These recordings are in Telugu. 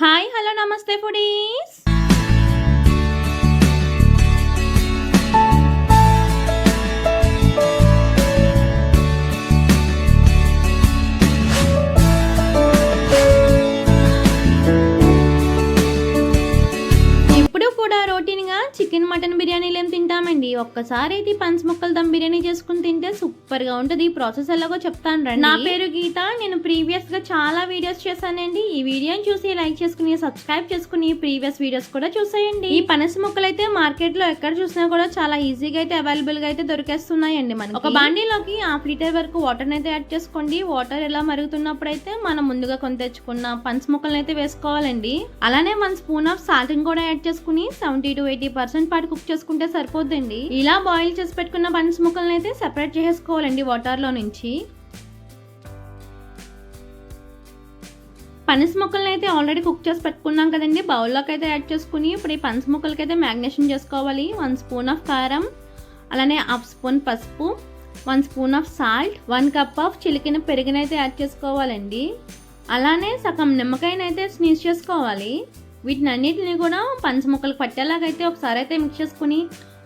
హాయ్ హలో నమస్తే ఫుడీస్. కూడా రొటీన్గా చికెన్ మటన్ బిర్యానీలు ఏం తింటామండి. ఒక్కసారి అయితే పంచ ముక్కలు దమ్ బిర్యానీ చేసుకుని తింటే సూపర్గా ఉంటుంది. ఈ ప్రాసెస్ ఎలాగో చెప్తాను రండి. నా పేరు గీత. నేను ప్రీవియస్గా చాలా వీడియోస్ చేశానండి. ఈ వీడియోని చూసి లైక్ చేసుకుని సబ్స్క్రైబ్ చేసుకుని ప్రీవియస్ వీడియోస్ కూడా చూసేయండి. ఈ పనస ముక్కలు అయితే మార్కెట్లో ఎక్కడ చూసినా కూడా చాలా ఈజీగా అయితే అవైలబుల్గా అయితే దొరికేస్తున్నాయండి మనకి. ఒక బాండీలోకి హాఫ్ లీటర్ వరకు వాటర్ అయితే యాడ్ చేసుకోండి. వాటర్ ఎలా మరుగుతున్నప్పుడు అయితే మనం ముందుగా కొని తెచ్చుకున్న పంచ ముక్కలను అయితే వేసుకోవాలండి. అలానే వన్ స్పూన్ ఆఫ్ సాల్ట్ కూడా యాడ్ చేసుకుని సెవెంటీ టు ఎయిటీ పర్సెంట్ పాటు కుక్ చేసుకుంటే సరిపోద్దండి. ఇలా బాయిల్ చేసి పెట్టుకున్న బన్స్ ముక్కలను అయితే సెపరేట్ చేసుకోవాలండి వాటర్లో నుంచి. పనస ముక్కలను అయితే ఆల్రెడీ కుక్ చేసి పెట్టుకున్నాం కదండి. బౌల్లోకి అయితే యాడ్ చేసుకుని ఇప్పుడు ఈ పనస ముక్కలకి అయితే మ్యాగ్నేషన్ చేసుకోవాలి. వన్ స్పూన్ ఆఫ్ కారం అలానే హాఫ్ స్పూన్ పసుపు one spoon of salt one cup of చిలికిన పెరుగునైతే యాడ్ చేసుకోవాలండి. అలానే సగం నిమ్మకాయనైతే స్నీజ్ చేసుకోవాలి. వీటిని అన్నిటిని కూడా పంచ ముక్కలకు పట్టేలాగైతే ఒకసారి అయితే మిక్స్ చేసుకుని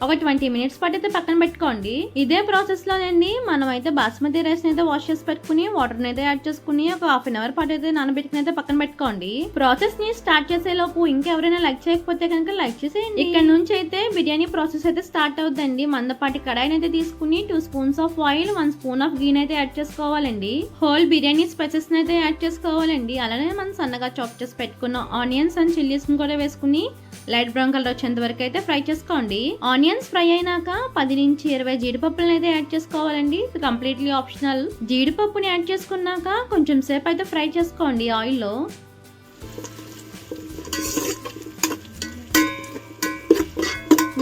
ఒక ట్వంటీ మినిట్స్ పాటు అయితే పక్కన పెట్టుకోండి. ఇదే ప్రాసెస్ లోనండి మనం అయితే బాస్మతి రైస్ అయితే వాష్ చేసి పెట్టుకుని వాటర్ అయితే యాడ్ చేసుకుని ఒక హాఫ్ అన్ అవర్ పాటు అయితే నానబెట్టుకుని అయితే పక్కన పెట్టుకోండి. ప్రాసెస్ని స్టార్ట్ చేసే లోపు ఇంకెవరైనా లైక్ చేయకపోతే కనుక లైక్ చేసేయండి. ఇక్కడ నుంచి అయితే బిర్యానీ ప్రాసెస్ అయితే స్టార్ట్ అవుతుందండి మందపాటి కడాయిని అయితే తీసుకుని two spoons of oil one spoon of గీన్ అయితే యాడ్ చేసుకోవాలండి. హోల్ బిర్యానీ స్పైసెస్ అయితే యాడ్ చేసుకోవాలండి. అలానే మనం సన్నగా చాప్ చేసి పెట్టుకున్న ఆనియన్స్ అండ్ చిల్లీస్ కూడా వేసుకుని లైట్ బ్రౌన్ కలర్ వచ్చేంత వరకు అయితే ఫ్రై చేసుకోండి. ఆనియన్స్ ఫ్రై అయినాక పది నుంచి ఇరవై జీడిపప్పులను అయితే యాడ్ చేసుకోవాలండి. ఇది కంప్లీట్లీ ఆప్షనల్. జీడిపప్పుని యాడ్ చేసుకున్నాక కొంచెం సేపు అయితే ఫ్రై చేసుకోండి ఆయిల్లో.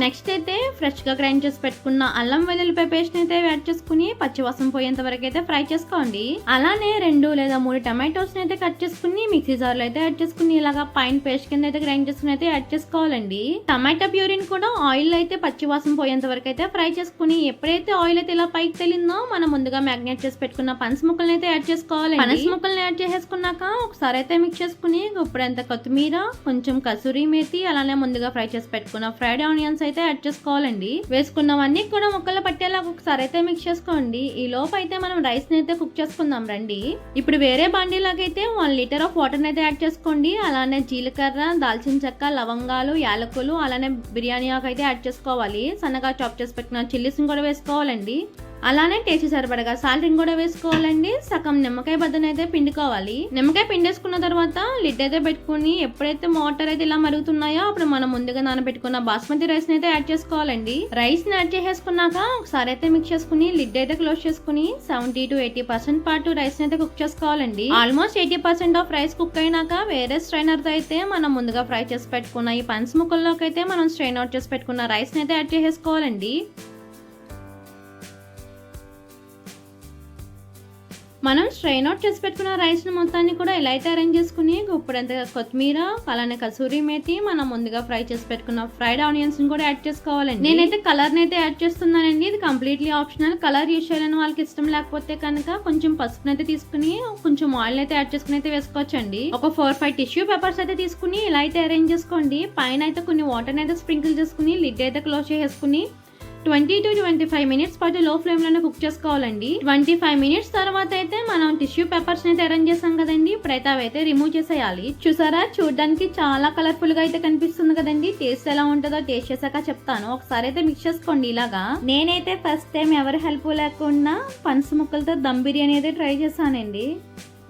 నెక్స్ట్ అయితే ఫ్రెష్గా గ్రైండ్ చేసి పెట్టుకున్న అల్లం వెల్లుల్లిపాయ పేస్ట్ అయితే యాడ్ చేసుకుని పచ్చివాసం పోయేంత వరకు అయితే ఫ్రై చేసుకోండి. అలానే రెండు లేదా మూడు టమాటోస్ అయితే కట్ చేసుకుని మిక్సీ జార్లో అయితే యాడ్ చేసుకుని ఇలాగా పైన పేస్ట్ కింద అయితే గ్రైండ్ చేసుకుని అయితే యాడ్ చేసుకోవాలండి. టమాటా ప్యూరిన్ కూడా ఆయిల్ అయితే పచ్చివాసం పోయేంత వరకు అయితే ఫ్రై చేసుకుని ఎప్పుడైతే ఆయిల్ అయితే ఇలా పైకి తెలిందో మనం ముందుగా మ్యాగ్నేట్ చేసి పెట్టుకున్న పనస ముక్కలను అయితే యాడ్ చేసుకోవాలి పనస ముక్కల్ని యాడ్ చేసేసుకున్నాక ఒకసారి అయితే మిక్స్ చేసుకుని ఇప్పుడంత కొత్తిమీర కొంచెం కసూరి మేతి అలానే ముందుగా ఫ్రై చేసి పెట్టుకున్న ఫ్రైడ్ ఆనియన్స్ అయితే యాడ్ చేసుకోవాలండి. వేసుకున్నవన్నీ కూడా ముక్కలు పట్టేలాగా ఒకసారి అయితే మిక్స్ చేసుకోండి. ఈ లోపు అయితే మనం రైస్ని అయితే కుక్ చేసుకుందాం రండి. ఇప్పుడు వేరే బాండీలాగైతే అయితే వన్ లీటర్ ఆఫ్ వాటర్ అయితే యాడ్ చేసుకోండి. అలానే జీలకర్ర దాల్చిన చెక్క లవంగాలు యాలకులు అలానే బిర్యానీ ఆకు అయితే యాడ్ చేసుకోవాలి. సన్నగా చాప్ చేసి పెట్టిన చిల్లీస్ కూడా వేసుకోవాలండి. అలానే టేస్ట్ సరిపడగా సాల్ట్ కూడా వేసుకోవాలండి. సగం నిమ్మకాయ బద్దన అయితే పిండుకోవాలి. నిమ్మకాయ పిండేసుకున్న తర్వాత లిడ్ అయితే పెట్టుకుని ఎప్పుడైతే మోటార్ అయితే ఇలా మరుగుతున్నాయో అప్పుడు మనం ముందుగా నానబెట్టుకున్న బాస్మతి రైస్ అయితే యాడ్ చేసుకోవాలండి. రైస్ని యాడ్ చేసేసుకున్నాక ఒకసారి అయితే మిక్స్ చేసుకుని లిడ్ అయితే క్లోజ్ చేసుకుని సెవెంటీ టు ఎయిటీ పర్సెంట్ పాటు రైస్ అయితే కుక్ చేసుకోవాలండి. Almost eighty percent of rice cook అయినాక వేరే స్ట్రైనర్తో అయితే మనం ముందుగా ఫ్రై చేసి పెట్టుకున్న ఈ పంచ ముక్కల్లోకి అయితే మనం స్ట్రైన్ అవుట్ చేసి పెట్టుకున్న రైస్ని అయితే యాడ్ చేసేసుకోవాలండి. మనం స్ట్రెయిన్ అవుట్ చేసి పెట్టుకున్న రైస్ మొత్తాన్ని కూడా ఇలా అయితే అరేంజ్ చేసుకుని ఇప్పుడంత కొత్తిమీర అలానే కసూరి మేతి మనం ముందుగా ఫ్రై చేసి పెట్టుకున్న ఫ్రైడ్ ఆనియన్స్ కూడా యాడ్ చేసుకోవాలండి. నేనైతే కలర్ అయితే యాడ్ చేస్తున్నానండి. ఇది కంప్లీట్లీ ఆప్షనల్ కలర్ యూస్ చేయాలని వాళ్ళకి ఇష్టం లేకపోతే కనుక కొంచెం పసుపు అయితే తీసుకుని కొంచెం ఆయిల్ అయితే యాడ్ చేసుకుని అయితే వేసుకోవచ్చండి. ఒక ఫోర్ ఫైవ్ టిష్యూ పేపర్స్ అయితే తీసుకుని ఇలా అయితే అరేంజ్ చేసుకోండి. పైన అయితే కొన్ని వాటర్ అయితే స్ప్రింకిల్ చేసుకుని లిడ్ అయితే క్లోజ్ చేసుకుని twenty to twenty five minutes పాటు లో ఫ్లేమ్లోనే కుక్ చేసుకోవాలండి. ట్వంటీ ఫైవ్ మినిట్స్ తర్వాత అయితే మనం టిష్యూ పేపర్స్ అయితే అరేంజ్ చేసాం కదండి. ఇప్పుడైతే అవి అయితే రిమూవ్ చేసేయాలి. చూసారా? చూడడానికి చాలా కలర్ఫుల్గా అయితే కనిపిస్తుంది కదండి. టేస్ట్ ఎలా ఉంటుందో టేస్ట్ చేశాక చెప్తాను. ఒకసారి అయితే మిక్స్ చేసుకోండి ఇలాగా. నేనైతే ఫస్ట్ టైం ఎవరి హెల్ప్ లేకుండా పనస ముక్కలతో దమ్ బిర్యానీ అయితే ట్రై చేశానండి.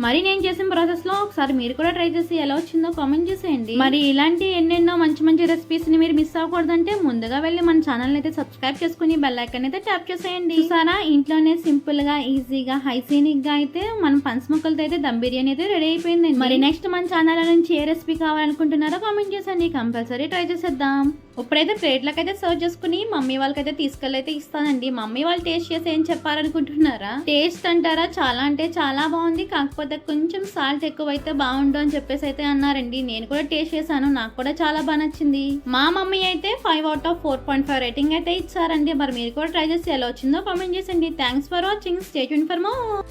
మరి నేను చేసిన ప్రాసెస్లో ఒకసారి మీరు కూడా ట్రై చేసి ఎలా వచ్చిందో కామెంట్ చేసేయండి. మరి ఇలాంటి ఎన్నెన్నో మంచి మంచి రెసిపీస్ని మీరు మిస్ అవ్వకూడదంటే ముందుగా వెళ్ళి మన ఛానల్ అయితే సబ్స్క్రైబ్ చేసుకుని బెల్ ఐకాన్ అయితే ట్యాప్ చేసేయండి. చూసారా? ఇంట్లోనే సింపుల్గా ఈజీగా హైసీనిక్గా అయితే మన పంచ ముక్కలతో అయితే దమ్ బిర్యానీ అయితే రెడీ అయిపోయింది మరి నెక్స్ట్ మన ఛానల్ నుంచి ఏ రెసిపీ కావాలనుకుంటున్నారో కామెంట్ చేసండి కంపల్సరీ ట్రై చేసేద్దాం. ఇప్పుడైతే ప్లేట్లకు అయితే సర్వ్ చేసుకుని మమ్మీ వాళ్ళకైతే తీసుకెళ్ళి అయితే ఇస్తానండి. మమ్మీ వాళ్ళు టేస్ట్ చేసి ఏం చెప్పారనుకుంటున్నారా టేస్ట్ అంటారా? చాలా అంటే చాలా బాగుంది. కాకపోతే కొంచెం సాల్ట్ ఎక్కువ అయితే బాగుండు అని చెప్పేసి అయితే అన్నారండి. నేను కూడా టేస్ట్ చేశాను నాకు కూడా చాలా బాగా నచ్చింది. మా మమ్మీ అయితే five out of four point five rating అయితే ఇచ్చారండి. మరి మీరు కూడా ట్రై చేసి ఎలా వచ్చిందో comment చేసండి. Thanks for watching stay for more